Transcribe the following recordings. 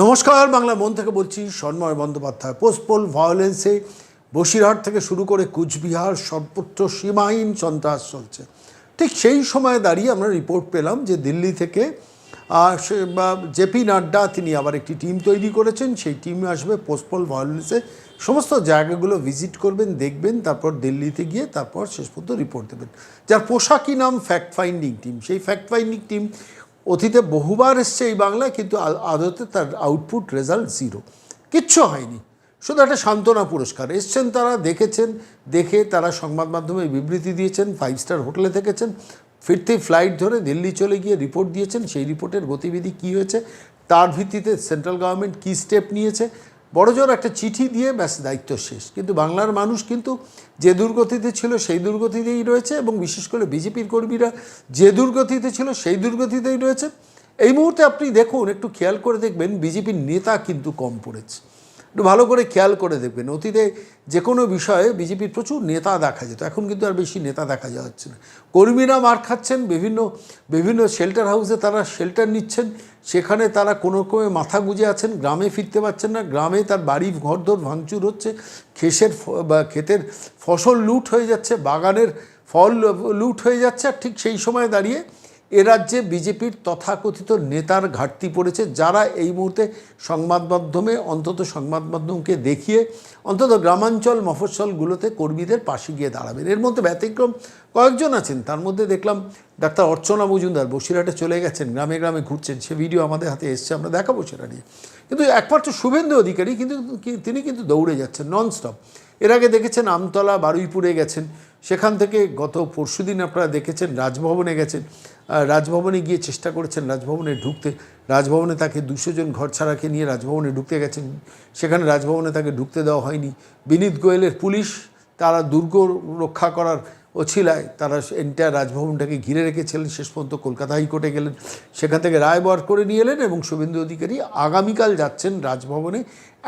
নমস্কার, বাংলা মন থেকে বলছি সন্ময় বন্দ্যোপাধ্যায়। পোস্টপোল ভায়োলেন্সে বসিরহাট থেকে শুরু করে কুচবিহার সর্বত্র সীমাহীন সন্ত্রাস চলছে। ঠিক সেই সময় দাঁড়িয়ে আমরা রিপোর্ট পেলাম যে দিল্লি থেকে জেপি নাড্ডা, তিনি আবার একটি টিম তৈরি করেছেন। সেই টিম আসবে পোস্টপোল ভায়োলেন্সে সমস্ত জায়গাগুলো ভিজিট করবেন, দেখবেন, তারপর দিল্লিতে গিয়ে তারপর শেষ পর্যন্ত রিপোর্ট দেবেন। যার পোশাকি নাম ফ্যাক্ট ফাইন্ডিং টিম সেই ফ্যাক্ট ফাইন্ডিং টিম অতীতে বহুবার এসছে এই বাংলায়, কিন্তু আদতে তার আউটপুট রেজাল্ট জিরো কিচ্ছু হয়নি। শুধু একটা সান্ত্বনা পুরস্কার। এসছেন তারা, দেখেছেন, দেখে তারা সংবাদ মাধ্যমে বিবৃতি দিয়েছেন ফাইভ স্টার হোটেলে থেকেছেন, ফিরতে ফ্লাইট ধরে দিল্লি চলে গিয়ে রিপোর্ট দিয়েছেন, সেই রিপোর্টের গতিবিধি কী হয়েছে, তার ভিত্তিতে সেন্ট্রাল গভর্নমেন্ট কী স্টেপ নিয়েছে বড়জোর একটা চিঠি দিয়ে ব্যাস দায়িত্ব শেষ। কিন্তু বাংলার মানুষ কিন্তু যে দুর্গতিতে ছিল সেই দুর্গতিতেই রয়েছে এবং বিশেষ করে বিজেপির কর্মীরা যে দুর্গতিতে ছিল সেই দুর্গতিতেই রয়েছে। এই মুহূর্তে আপনি দেখুন, একটু খেয়াল করে দেখবেন বিজেপির নেতা কিন্তু কম পড়েছে। একটু ভালো করে খেয়াল করে দেখবেন। অতীতে যে কোনো বিষয়ে বিজেপির প্রচুর নেতা দেখা যেত, এখন কিন্তু আর বেশি নেতা দেখা যাচ্ছে না। কর্মীরা মার খাচ্ছেন, বিভিন্ন বিভিন্ন শেল্টার হাউসে তারা শেল্টার নিচ্ছেন সেখানে তারা কোনো রকমে মাথা গুঁজে আছেন, গ্রামে ফিরতে পারছেন না। গ্রামে তার বাড়ি, ঘরদোর ভাঙচুর হচ্ছে, খেসের বা ক্ষেতের ফসল লুট হয়ে যাচ্ছে, বাগানের ফল লুট হয়ে যাচ্ছে, আর ঠিক সেই সময় দাঁড়িয়ে এ রাজ্যে বিজেপির তথাকথিত নেতার ঘাটতি পড়েছে, যারা এই মুহূর্তে সংবাদ মাধ্যমে, অন্তত সংবাদ মাধ্যমকে দেখিয়ে, অন্তত গ্রামাঞ্চল মফস্বলগুলোতে কর্মীদের পাশে গিয়ে দাঁড়াবেন। এর মধ্যে ব্যতিক্রম কয়েকজন আছেন। তার মধ্যে দেখলাম ডাক্তার অর্চনা মজুমদার বসিরহাটে চলে গেছেন, গ্রামে গ্রামে ঘুরছেন। সে ভিডিও আমাদের হাতে এসছে, আমরা দেখাবো সেটা নিয়ে। কিন্তু একমাত্র শুভেন্দু অধিকারী, কিন্তু তিনি কিন্তু দৌড়ে যাচ্ছেন ননস্টপ। এর আগে দেখেছেন আমতলা বারুইপুরে গেছেন। সেখান থেকে গত পরশুদিন আপনারা দেখেছেন রাজভবনে গেছেন। রাজভবনে গিয়ে চেষ্টা করেছেন রাজভবনে ঢুকতে। রাজভবনে তাকে দুশো জন ঘর ছাড়াকে নিয়ে রাজভবনে ঢুকতে গেছেন। সেখানে রাজভবনে তাকে ঢুকতে দেওয়া হয়নি। বিনীত গোয়েলের পুলিশ, তারা দুর্গ রক্ষা করার অছিলায় তারা এন্টায়ার রাজভবনটাকে ঘিরে রেখেছিলেন, শেষ পর্যন্ত কলকাতা হাইকোর্টে গেলেন। সেখান থেকে রায় বার করে নিয়ে এলেন এবং শুভেন্দু অধিকারী আগামীকাল যাচ্ছেন রাজভবনে।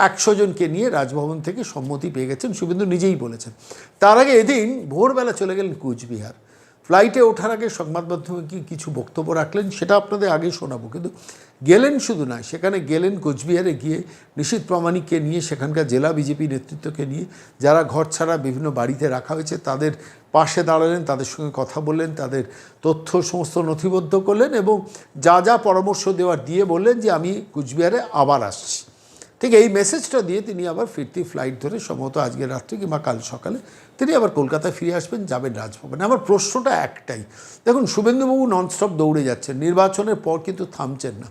একশো জনকে নিয়ে রাজভবন থেকে সম্মতি পেয়ে গেছেন, শুভেন্দু নিজেই বলেছেন। তার আগে এদিন ভোরবেলা চলে গেলেন কুচবিহার। ফ্লাইটে ওঠার আগে সংবাদ মাধ্যমে কি কিছু বক্তব্য রাখলেন সেটা আপনাদের আগে শোনাবো, কিন্তু গেলেন শুধু নয় সেখানে গেলেন কোচবিহারে গিয়ে নিশীত প্রামাণিককে নিয়ে, সেখানকার জেলা বিজেপি নেতৃত্বকে নিয়ে, যারা ঘর ছাড়া বিভিন্ন বাড়িতে রাখা হয়েছে, তাদের পাশে দাঁড়ালেন, তাদের সঙ্গে কথা বললেন, তাদের তথ্য সমস্ত নথিবদ্ধ করলেন এবং যা যা পরামর্শ দেওয়ার দিয়ে বললেন যে, আমি কুচবিহারে আবার আসছি। ঠিক এই মেসেজটা দিয়ে তিনি আবার ফিরতি ফ্লাইট ধরে সম্ভবত আজকে রাত্রে কিংবা কাল সকালে তিনি আবার কলকাতায় ফিরে আসবেন, যাবেন রাজভবনে। আমার প্রশ্নটা একটাই, দেখুন, শুভেন্দুবাবু ননস্টপ দৌড়ে যাচ্ছেন, নির্বাচনের পর কিন্তু থামছেন না।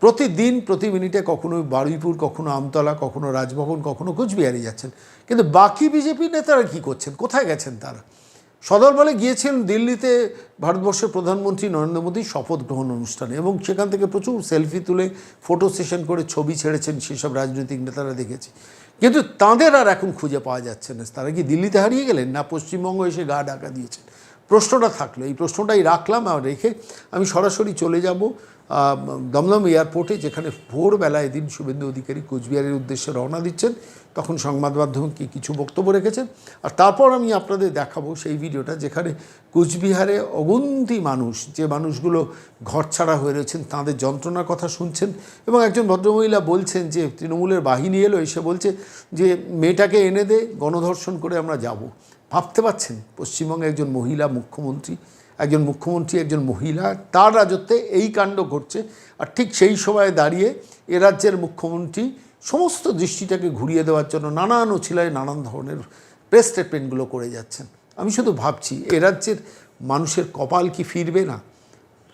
প্রতিদিন, প্রতি মিনিটে কখনো বারুইপুর, কখনো আমতলা, কখনো রাজভবন, কখনো কোচবিহারে যাচ্ছেন। কিন্তু বাকি বিজেপি নেতারা কী করছেন? কোথায় গেছেন তারা? সদর বলে গিয়েছিলেন দিল্লিতে ভারতবর্ষের প্রধানমন্ত্রী নরেন্দ্র মোদী শপথ গ্রহণ অনুষ্ঠানে এবং সেখান থেকে প্রচুর সেলফি তুলে ফটো সেশন করে ছবি ছেড়েছেন সেসব রাজনৈতিক নেতারা দেখেছি। কিন্তু তাঁদের আর এখন খুঁজে পাওয়া যাচ্ছে না। তারা কি দিল্লিতে হারিয়ে গেলেন না পশ্চিমবঙ্গ এসে গা ডাকা দিয়েছেন? প্রশ্নটা থাকল। এই প্রশ্নটাই রাখলাম আর রেখে আমি সরাসরি চলে যাব। দমদম এয়ারপোর্টে যেখানে ভোরবেলা এদিন শুভেন্দু অধিকারী কোচবিহারের উদ্দেশ্যে রওনা দিচ্ছেন, তখন সংবাদ মাধ্যমে কি কিছু বক্তব্য রেখেছেন। আর তারপর আমি আপনাদের দেখাবো সেই ভিডিওটা যেখানে কোচবিহারে অগুন্তি মানুষ, যে মানুষগুলো ঘর ছাড়া হয়ে রয়েছেন, তাদের যন্ত্রণার কথা শুনছেন এবং একজন ভদ্রমহিলা বলছেন যে তৃণমূলের বাহিনী এলো, এসে বলছে যে মেয়েটাকে এনে দে, গণধর্ষণ করে আমরা যাব। ভাবতে পারছেন? পশ্চিমবঙ্গে একজন মহিলা মুখ্যমন্ত্রী একজন মুখ্যমন্ত্রী, একজন মহিলা, তার রাজত্বে এই কাণ্ড ঘটছে। আর ঠিক সেই সময় দাঁড়িয়ে এ রাজ্যের মুখ্যমন্ত্রী সমস্ত দৃষ্টিটাকে ঘুরিয়ে দেওয়ার জন্য নানান অছিলায় নানান ধরনের প্রেস স্টেটমেন্টগুলো করে যাচ্ছেন। আমি শুধু ভাবছি, এ রাজ্যের মানুষের কপাল কি ফিরবে না?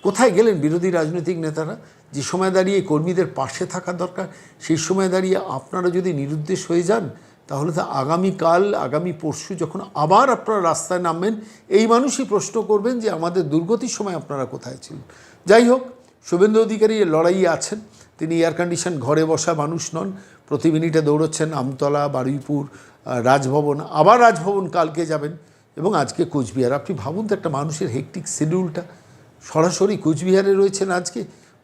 কোথায় গেলেন বিরোধী রাজনৈতিক নেতারা? যে সময় দাঁড়িয়ে কর্মীদের পাশে থাকা দরকার, সেই সময় দাঁড়িয়ে আপনারা যদি নিরুদ্দেশ হয়ে যান তাহলে তো আগামীকাল, আগামী পরশু যখন আবার আপনারা রাস্তায় নামবেন, এই মানুষই প্রশ্ন করবেন যে আমাদের দুর্গতির সময় আপনারা কোথায় ছিলেন? যাই হোক, শুভেন্দু অধিকারী লড়াইয়ে আছেন। তিনি এয়ার কন্ডিশন ঘরে বসা মানুষ নন। প্রতি মিনিটে দৌড়চ্ছেন আমতলা, বারুইপুর রাজভবন। আবার রাজভবন কালকে যাবেন এবং আজকে কোচবিহার। আপনি ভাবুন তো একটা মানুষের হেকটিক শিডিউলটা সরাসরি কোচবিহারে রয়েছেন আজকে।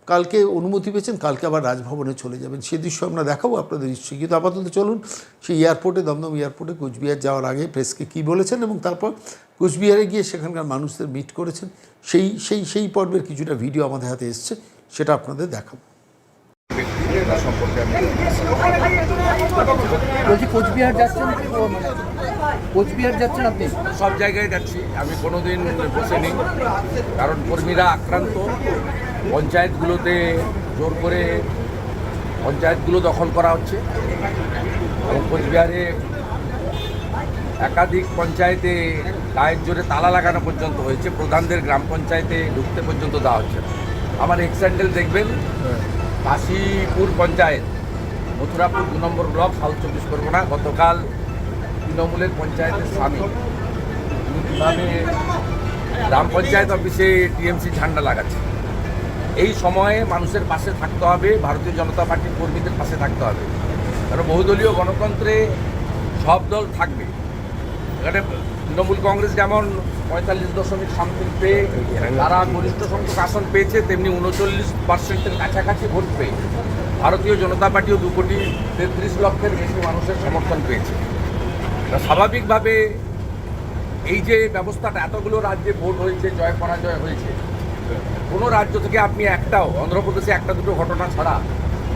কালকে অনুমতি পেয়েছেন কালকে আবার রাজভবনে চলে যাবেন। সে দৃশ্য আমরা দেখাবো আপনাদের নিশ্চয়ই। কিন্তু আপাতত চলুন সেই এয়ারপোর্টে দমদম এয়ারপোর্টে কোচবিহার যাওয়ার আগে প্রেসকে কী বলেছেন এবং তারপর কোচবিহারে গিয়ে সেখানকার মানুষদের মিট করেছেন সেই সেই সেই পর্বের কিছুটা ভিডিও আমাদের হাতে এসছে সেটা আপনাদের দেখাবো। বলছি কোচবিহার যাচ্ছেন মানে কোচবিহার যাচ্ছেন আপনি? সব জায়গায় যাচ্ছি। আমি কোনোদিন বসে নেই কারণ কর্মীরা আক্রান্ত। পঞ্চায়েতগুলোতে জোর করে পঞ্চায়েতগুলো দখল করা হচ্ছে। এবং কোচবিহারে একাধিক পঞ্চায়েতে গায়ের জোরে তালা লাগানো পর্যন্ত হয়েছে। প্রধানদের গ্রাম পঞ্চায়েতে ঢুকতে পর্যন্ত দেওয়া হচ্ছে আমার এক্সান্ডেল দেখবেন, কাশীপুর পঞ্চায়েত, মথুরাপুর দু নম্বর ব্লক, সাউথ চব্বিশ পরগনা, গতকাল তৃণমূলের পঞ্চায়েতের স্বামী। কীভাবে গ্রাম পঞ্চায়েত অফিসে টিএমসি ঝান্ডা লাগাচ্ছে? এই সময়ে মানুষের পাশে থাকতে হবে, ভারতীয় জনতা পার্টির কর্মীদের পাশে থাকতে হবে। কারণ বহুদলীয় গণতন্ত্রে সব দল থাকবে। এখানে তৃণমূল কংগ্রেস যেমন পঁয়তাল্লিশ দশমিক সামথিং পেয়ে, তারা গরিষ্ঠ সংখ্যক আসন পেয়েছে, তেমনি উনচল্লিশ পার্সেন্টের কাছাকাছি ভোট পেয়ে। ভারতীয় জনতা পার্টিও দু কোটি তেত্রিশ লক্ষের বেশি মানুষের সমর্থন পেয়েছে। স্বাভাবিকভাবে এই যে ব্যবস্থাটা, এতগুলো রাজ্যে ভোট হয়েছে, জয় পরাজয় হয়েছে কোনো রাজ্য থেকে আপনি একটাও, অন্ধ্রপ্রদেশে একটা দুটো ঘটনা ছাড়া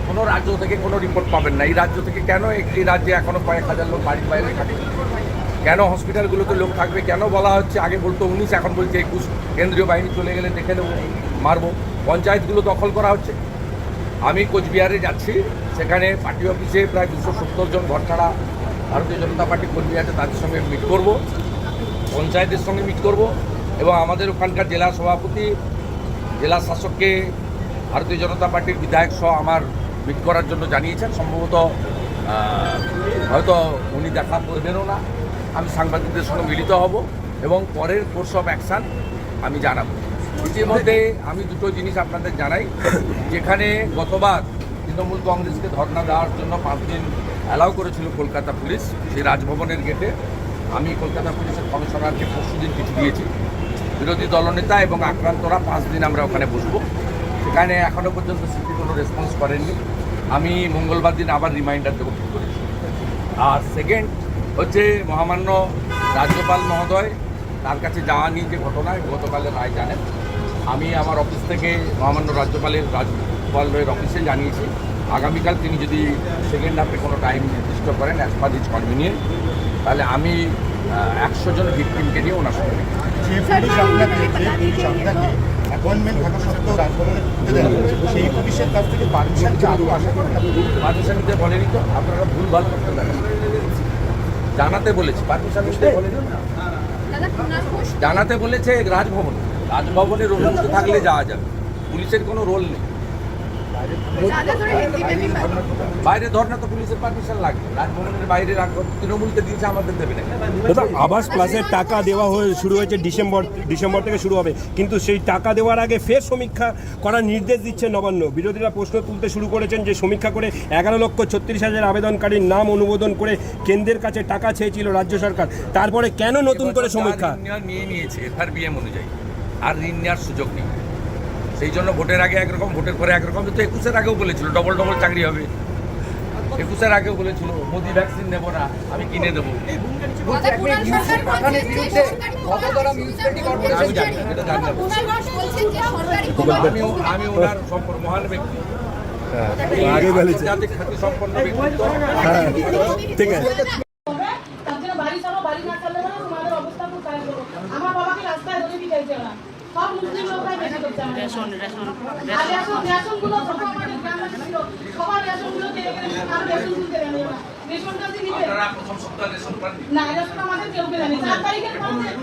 কোনো রাজ্য থেকে কোনো রিপোর্ট পাবেন না। এই রাজ্য থেকে কেন এই রাজ্যে এখনও কয়েক হাজার লোক বাড়ির বাইরে থাকে কেন হসপিটালগুলোতে লোক থাকবে? কেন বলা হচ্ছে, আগে বলতো উনিশ, এখন বলছে একুশ। কেন্দ্রীয় বাহিনী চলে গেলে দেখে নেব, মারবো। পঞ্চায়েতগুলো দখল করা হচ্ছে। আমি কোচবিহারে যাচ্ছি, সেখানে পার্টি অফিসে প্রায় দুশো সত্তর জন ঘর ছাড়া ভারতীয় জনতা পার্টি কর্মী আছে, তাদের সঙ্গে মিট করব। পঞ্চায়েতের সঙ্গে মিট করব। এবং আমাদের ওখানকার জেলা সভাপতি জেলা শাসককে ভারতীয় জনতা পার্টির বিধায়ক সহ আমার মিট করার জন্য জানিয়েছেন। সম্ভবত হয়তো উনি দেখা করবেনও না। আমি সাংবাদিকদের সঙ্গে মিলিত হব এবং পরের কোর্স অফ অ্যাকশান আমি জানাব। ইতিমধ্যে আমি দুটো জিনিস আপনাদের জানাই। যেখানে গতবার তৃণমূল কংগ্রেসকে ধর্ণা দেওয়ার জন্য পাঁচ দিন অ্যালাউ করেছিল কলকাতা পুলিশ, সেই রাজভবনের গেটে আমি কলকাতা পুলিশের কমিশনারকে পরশু দিন চিঠি দিয়েছি। বিরোধী দলনেতা এবং আক্রান্তরা পাঁচ দিন আমরা ওখানে বসবো। সেখানে এখনও পর্যন্ত সিপি কোনো রেসপন্স করেননি। আমি মঙ্গলবার দিন আবার রিমাইন্ডার দেবো ঠিক করেছি আর সেকেন্ড হচ্ছে মহামান্য রাজ্যপাল মহোদয়, তার কাছে যাওয়া নিয়ে যে ঘটনা গতকালের রায় জানেন। আমি আমার অফিস থেকে মহামান্য রাজ্যপালের রাজ্যপালের অফিসে জানিয়েছি। আগামীকাল তিনি যদি সেকেন্ড হাফে কোনো টাইম নির্দিষ্ট করেন অ্যাজ পার ইজ কনভিনিয়েন্ট তাহলে আমি একশো জন ভিক্টিমকে নিয়ে ওনার সঙ্গে দেখা যে পুলিশ আপনাকে যে পুলিশ আপনাকে অ্যাপয়েন্টমেন্ট থাকা সত্ত্বেও রাজভবনে ঢুকতে দেন সেই পুলিশের কাছ থেকে পারমিশন আশা করেন আপনি? পারমিশন নিতে বলেনি তো আপনারা ভুল ভালো করতে পারেন জানাতে বলেছি। পারমিশন বলেনি? জানাতে বলেছে রাজভবন। রাজভবনের অনুমতি থাকলে যাওয়া যাবে। পুলিশের কোনো রোল নেই। বাইরে ধর্না তো পুলিশের পারমিশন লাগবে। রাজভবনের বাইরে তৃণমূলকে দিয়েছে আমাদের দেবে না। দাদা আবাস প্লাসের টাকা দেওয়া হয়ে শুরু হয়েছে ডিসেম্বর ডিসেম্বর থেকে শুরু হবে। কিন্তু সেই টাকা দেওয়ার আগে ফের সমীক্ষা করার নির্দেশ দিচ্ছে নবান্ন। বিরোধীরা প্রশ্ন তুলতে শুরু করেছেন যে সমীক্ষা করে এগারো লক্ষ ছত্রিশ হাজার আবেদনকারীর নাম অনুমোদন করে কেন্দ্রের কাছে টাকা চেয়েছিল রাজ্য সরকার। তারপরে কেন নতুন করে সমীক্ষা? নিয়ে নিয়েছে এফআরবিএম অনুযায়ী। আর ঋণ নেওয়ার সুযোগ নেই। সেই জন্য ভোটের আগে একরকম ভোটের পরে একরকম। তো একুশের আগেও বলেছিল ডবল ডবল চাকরি হবে। একুশের আগেও বলেছিল মোদি ভ্যাকসিন নেব না আমি কিনে দেবো। দাদা কুনাল সরকার পাঠানের বলছেন যে বিরুদ্ধে সরকারি ভদোদরা মিউনিসিপ্যালিটি কর্পোরেশন আমি ওনার সম্পর্ক মহান ব্যক্তি। আগে বলেছে। সম্পন্ন ব্যক্তিত্ব ঠিক আছে। বাড়ি বাড়ি না তোমাদের অবস্থা খুব খারাপ হবে। আমার বাবাকে রাস্তায় ধরে রেশন কেড়ে কেড়ে রেশন আপনারা প্রথম সপ্তাহে রেশন না রেশন আমাদের কেউ কে দেয়নি চার তারিখের পরে যে-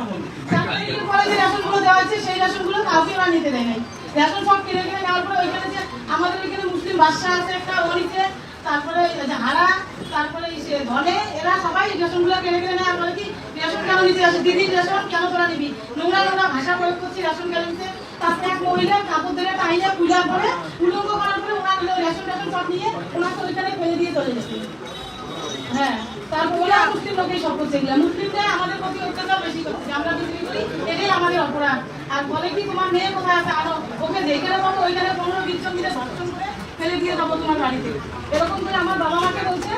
চার তারিখের পরে যে রেশনগুলো দেওয়া হয়েছে সেই রেশনগুলো কাউকে ওরা নিতে দেয় নাই। রেশন সব কিনে কিনে নেওয়ার পরে ওইখানে যে আমাদের ওইখানে মুসলিম বাদশা আছে একটা নিচে তারপরে হারা তারপরে সে ধনে এরা সবাই রেশনগুলো কিনে কিনে নেয়। আর কি রেশন কেন নিতে আসে নোংরা নোংরা ভাষা প্রয়োগ করছি রেশন কাপড় ধরে টাইনে পূজা করে, উলঙ্গ পরে ওনার রেশন নিয়ে ওনার তো ফেলে দিয়ে চলে গেছে। হ্যাঁ তারপর ওরা লোকেই সব আমাদের প্রতি অত্যাচার বেশি করছে। আমরা বিক্রি করি, এটাই আমাদের অপরাধ। আর বলে কি তোমার মেয়ে কোথায় আছে? আরও, ওকে যেখানে পাবো ওইখানে পনেরো বিশ করে ফেলে দিয়ে যাব তোমার বাড়িতে। এরকম করে আমার বাবা মাকে বলছে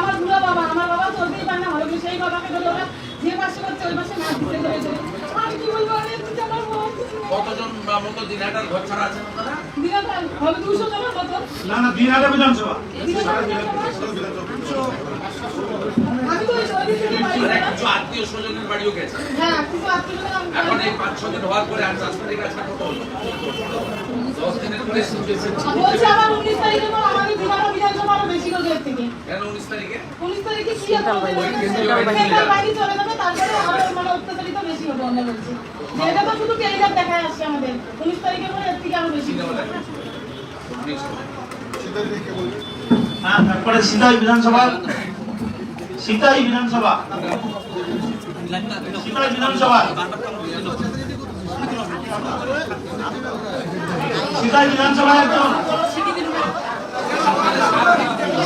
আমার বুড়ো বাবা, আমার বাবা চলতেই পারে না হলে সেই বাবাকে বলে ওরা যে পাশে করছে ওই পাশে মাছ দিতে চলে আমি কি বলব আমি একটু আমার বাবা কতজন মতো দিনহাটার ঘর ছাড়া আপনারা? হবে জনের মতো না না দিনহাটা বিধানসভা। আমি তো ওই ওই থেকে বাড়ি কিছু আত্মীয় স্বজনের বাড়িও গেছে। হ্যাঁ কিছু আত্মীয় স্বজন এখন এই পাঁচ ছ দিন হওয়ার পরে আর চাষ করে গেছে কত তারপরে সিতাই বিধানসভা। সিতাই বিধানসভা। সিতাই বিধানসভা। সিতাই বিধানসভা একজন।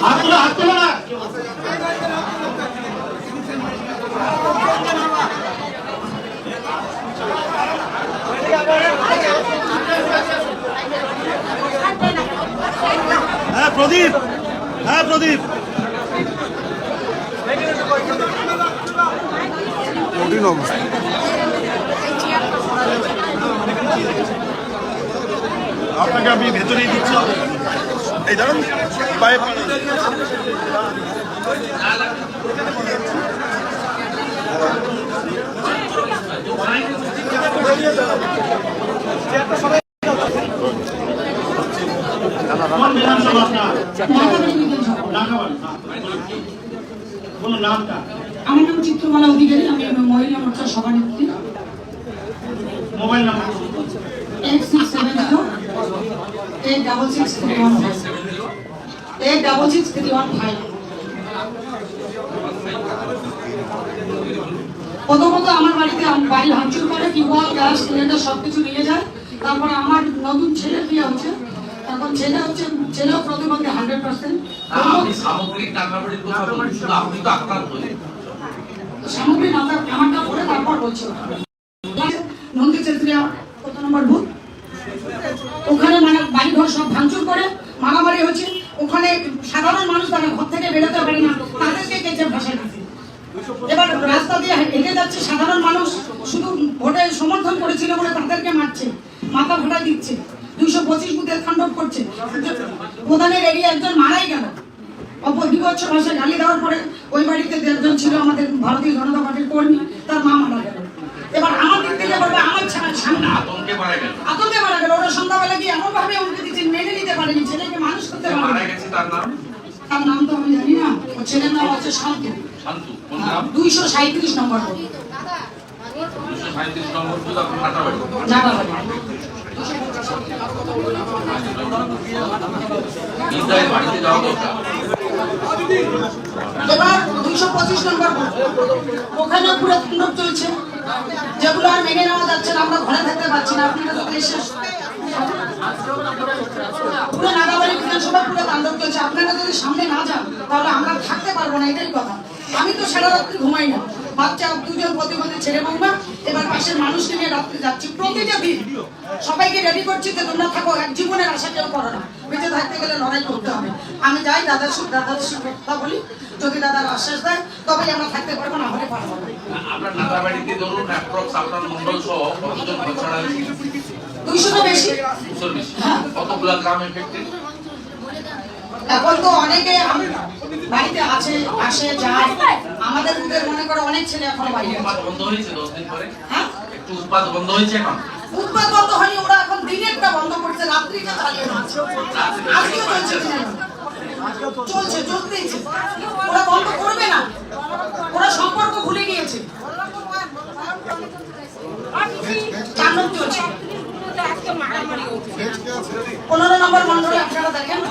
হাত তুলো হাত তুলো প্রদীপ। হ্যাঁ প্রদীপ। কঠিন অবস্থা। আপনাকে আমি ভেতরেই দিচ্ছি। এই ধরুন পায়ে আমার নাম চিত্রমালা অধিকারী আমি মহিলা মোর্চার সভানেত্রী। Mobile number. Eight six seven eight double six three one five eight double six three one five প্রথমত আমার বাড়িতে বাড়ি ভাঙচুর করে টিউবওয়েল গ্যাস সিলিন্ডার সব কিছু নিয়ে যায় তারপরে আমার নতুন ছেলে বিয়ে হচ্ছে। এখন ছেলে হচ্ছে ছেলেও প্রতিবন্ধী হান্ড্রেড পার্সেন্ট সামগ্রিক টাকাবাড়ির কথা বলছেন শুধু আপনি তো আক্রান্ত। হলেন সামগ্রী নামটা আমারটা পড়ে তারপর বলছি নন্দী চেত্রিয়া কত নম্বর বুথ ওখানে মানে বাড়ি ঘর সব ভাঙচুর করে মারামারি হচ্ছে ওখানে সাধারণ মানুষ তারা ঘর থেকে বেরোতে পারে না তাদেরকে কেচে ভাসে দিচ্ছে এবার রাস্তা দিয়ে হেঁটে যাচ্ছে সাধারণ মানুষ শুধু ভোটে সমর্থন করেছিল বলে তাদেরকে মারছে মাথা ফাটা দিচ্ছে দুইশো পঁচিশ বুথের তাণ্ডব করছে। প্রধানের এরিয়া একজন মারাই গেল। অপবিবচ্ছ ভাষায় গালি দেওয়ার পরে ওই বাড়িতে একজন ছিল আমাদের ভারতীয় জনতা পার্টির কর্মী তার মা মারা গেল। এবার আমার দিক থেকে বলবে আমার সামনে আতঙ্কে মারা গেল। আতঙ্কে মারা গেল। ওরা সন্ধ্যাবেলা গিয়ে এমন ভাবে উল্টে দিচ্ছে মেনে নিতে পারেনি ছেলেকে মানুষ করতে পারেনি। গেছে তার নাম? তার নাম তো আমি জানি না। ওর ছেলের নাম হচ্ছে শান্তু শান্তু কোন নাম? দুইশো সাঁত্রিশ নম্বর সাঁত্রিশ নম্বর বাড়িতে যাওয়া দরকার। এবার দুইশো পঁচিশ নম্বর। ওখানে পুরো তাণ্ডব চলছে। যেগুলো আর মেনে নেওয়া যাচ্ছে না আমরা ঘরে থাকতে পারছি না আপনারা তো এসে পুরো নাগাবাড়ি বিধানসভা পুরো তাণ্ডব চলছে। আপনারা যদি সামনে না যান তাহলে আমরা থাকতে পারব না এটাই কথা। আমি তো সারা রাত্রি ঘুমাই না। বাচ্চা দুজন প্রতিবন্ধী ছেলে বৌমা এবার পাশের মানুষকে নিয়ে রাত্রে যাচ্ছি। প্রতিটা দিন সবাইকে রেডি করছি যে তোমরা থাকো এক জীবনের আশা কেউ করো না। বেঁচে থাকতে গেলে লড়াই করতে হবে। আমি যাই দাদার সাথে দাদার সাথে কথা বলি। যদি দাদার আশ্বাস দেয় তবেই আমরা থাকতে পারব না হলে পারব না। আপনার নাতাবাড়িতে ধরুন অ্যাপ্রক্স আপনার মন্ডল সহ কতজন দুইশোটা বেশি। বেশি। কতগুলা গ্রাম এফেক্টেড এখন তো অনেকে বাড়িতে আছে আসে যায়। আমাদের বুধের মনে করো অনেক ছেলে এখনও বাইরে বন্ধ হয়েছে দশ দিন পরে? হ্যাঁ? একটু উৎপাদ বন্ধ হয়েছে এখন? উৎপাদ বন্ধ হয়নি ওরা এখন দিনেরটা বন্ধ করছে রাত্রিটা চালিয়ে আজকেও চলছে। চলছে চলতেইছে। ওরা বন্ধ করবে না। ওরা সম্পর্ক ভুলে গিয়েছে। পনেরো নম্বর মন্ডলে আপনারা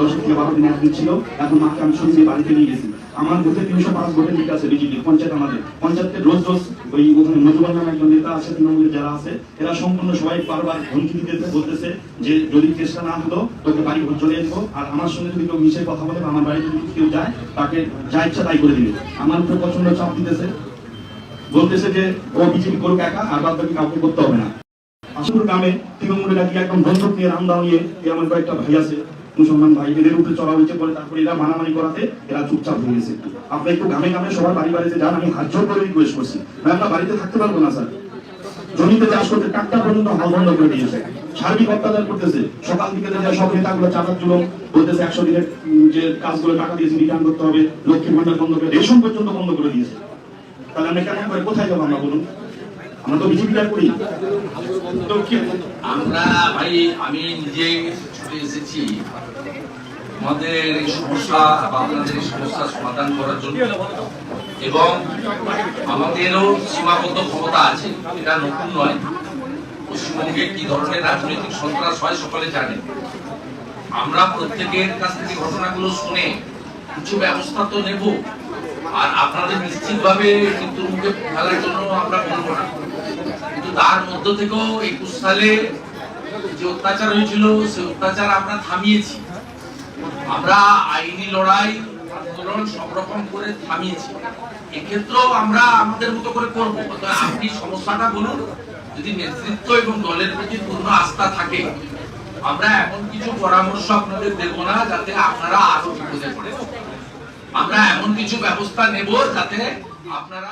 দশ থেকে বারো দিন একদিন ছিল, এখন মাকে সঙ্গে বাড়িতে নিয়ে গেছি। আমার বুথে তিনশো পাঁচ ভোটে লিখ আছে বিজেপি পঞ্চায়েত আমাদের। পঞ্চায়েতে রোজ রোজ ওই ওখানে মধুবান নামে একজন নেতা আছে, তৃণমূলের যারা আছে, এরা সম্পূর্ণ সবাই বারবার হুমকি দিতে বলতেছে যে যদি কেসটা না হলো তোকে বাড়ি ঘর চলে যাব আর আমার সঙ্গে যদি কেউ মিশে কথা বলে আমার বাড়িতে যদি কেউ যায়, তাকে যা ইচ্ছা তাই করে দিবে। আমার উপরে প্রচণ্ড চাপ দিতেছে। বলতেছে যে ও বিজেপি করুক একা, আর বাদ বাকি কাউকে করতে হবে না। আশুর গ্রামে তৃণমূলের একদম বন্ধক নিয়ে রামদাও নিয়ে আমার কয়েকটা ভাই আছে। মুসলমান ভাই এদের উপরে চড়া হয়েছে পরে তারপরে এরা মারামারি করাতে এরা চুপচাপ হয়ে গেছে। আপনি একটু গ্রামে গ্রামে সবার বাড়ি বাড়িতে যান, আমি হাত জোর করে রিকোয়েস্ট করছি। ভাই, আমরা বাড়িতে থাকতে পারব না, স্যার। জমিতে চাষ করতে টাকটা পর্যন্ত হাল বন্ধ করে দিয়েছে। সার্বিক অত্যাচার করতেছে। সকাল থেকে যে সব নেতাগুলো, চাঁদার জুলুম বলতেছে একশো দিনের যে কাজগুলো টাকা দিয়েছে রিটার্ন করতে হবে, লক্ষ্মীর ভান্ডার বন্ধ করে, রেশন পর্যন্ত বন্ধ করে দিয়েছে। তাহলে আমরা কেমন করে, কোথায় যাব আমরা বলুন? আমরা তো বিজেপিটা করি। আমরা ভাই, আমি নিজে এসেছি। আমাদের এই সমস্যা বা এই সমস্যার সমাধান করার জন্য। এবং আমাদেরও সীমাবদ্ধ ক্ষমতা আছে, এটা নতুন নয়। পশ্চিমবঙ্গে কি ধরনের রাজনৈতিক সন্ত্রাস হয় সকলে জানে। আমরা প্রত্যেকের কাছ থেকে ঘটনাগুলো শুনে কিছু ব্যবস্থা তো নেব, আর আপনাদের নিশ্চিতভাবে মৃত্যুর মুখে ফেলার জন্য আমরা বলব না। কিন্তু তার মধ্য থেকেও একুশ সালে যে অত্যাচার হয়েছিল সে অত্যাচার আমরা থামিয়েছি। আমরা আইনি লড়াই, আন্দোলন সব রকম করে থামিয়েছি। এক্ষেত্রেও আমরা আমাদের মতো করে করব। আপনি সমস্যাটা বলুন, যদি নেতৃত্ব এবং দলের প্রতি পূর্ণ আস্থা থাকে, আমরা এমন কিছু পরামর্শ আপনাদের দেব না যাতে আপনারা আরও বিপদে পড়েন। আমরা এমন কিছু ব্যবস্থা নেব যাতে আপনারা